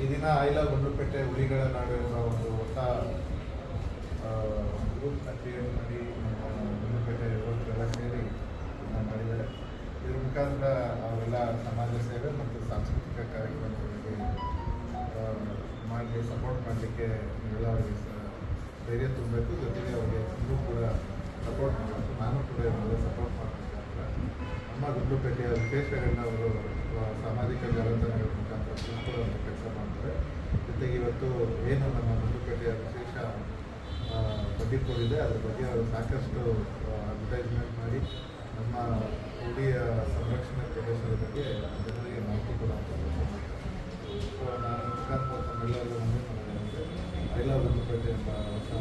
ಈ ದಿನ ಐಲ ಗುಂಡ್ಲುಪೇಟೆ ಹುಲಿಗಳ ನಾಡು ಎಂಬ ಒಂದು ಹೊಸ ಗ್ರೂಪ್ ಕ್ರಿಯೇಟ್ ಮಾಡಿ ಗುಂಡ್ಲುಪೇಟೆ ಯುವಕರೆಲ್ಲ ಸೇರಿ ಮಾಡಿದ್ದಾರೆ. ಇದ್ರ ಮುಖಾಂತರ ಅವೆಲ್ಲ ಸಮಾಜ ಸೇವೆ ಮತ್ತು ಸಾಂಸ್ಕೃತಿಕ ಕಾರ್ಯಕ್ರಮಗಳಿಗೆ ಆ, ಮಾಡಿ ಸಪೋರ್ಟ್ ಮಾಡಲಿಕ್ಕೆ ನೀವೆಲ್ಲ ಅವರಿಗೆ ಧೈರ್ಯ ತುಂಬಬೇಕು. ಜೊತೆಗೆ ಅವರಿಗೆ ಇನ್ನೂ ಕೂಡ ಸಪೋರ್ಟ್ ಮಾಡಬೇಕು. ನಾನು ಕೂಡ ಸಪೋರ್ಟ್ ಸಪೋರ್ಟ್ ಮಾಡಬೇಕಂತ ನಮ್ಮ ಗುಂಡ್ಲುಪೇಟೆಯ ವಿಶೇಷಗಳನ್ನ ಅವರು ಆ, ಸಾಮಾಜಿಕ ಜಾಲತಾಣಗಳ ಮುಖಾಂತರ ತಿಳ್ಕೊಳ್ಳುವಂಥ ಕೆಲಸ ಮಾಡ್ತಾರೆ ಜೊತೆಗೆ ಇವತ್ತು ಏನು ನಮ್ಮ ಗುಂಡ್ಲುಪೇಟೆಯ ವಿಶೇಷ ಆ, ಅದರ ಬಗ್ಗೆ ಅವರು ಸಾಕಷ್ಟು ಅಡ್ವರ್ಟೈಸ್ಮೆಂಟ್ ಮಾಡಿ ನಮ್ಮ ಉಡಿಯ ಸಂರಕ್ಷಣೆ ಪ್ರದೇಶದ ಬಗ್ಗೆ ಜನರಿಗೆ ಮಾಹಿತಿ ಕೊಡುವಂಥ ಸೊ ನಾನು ಮುಖಾಂತರ ತಮ್ಮೆಲ್ಲರಿಗೂ ಮುಂದೆ ಮಾಡಿದೆ ಐ ಲವ್ ಗುಂಡ್ಲುಪೇಟೆ ಎಂಬ ಹೊಸ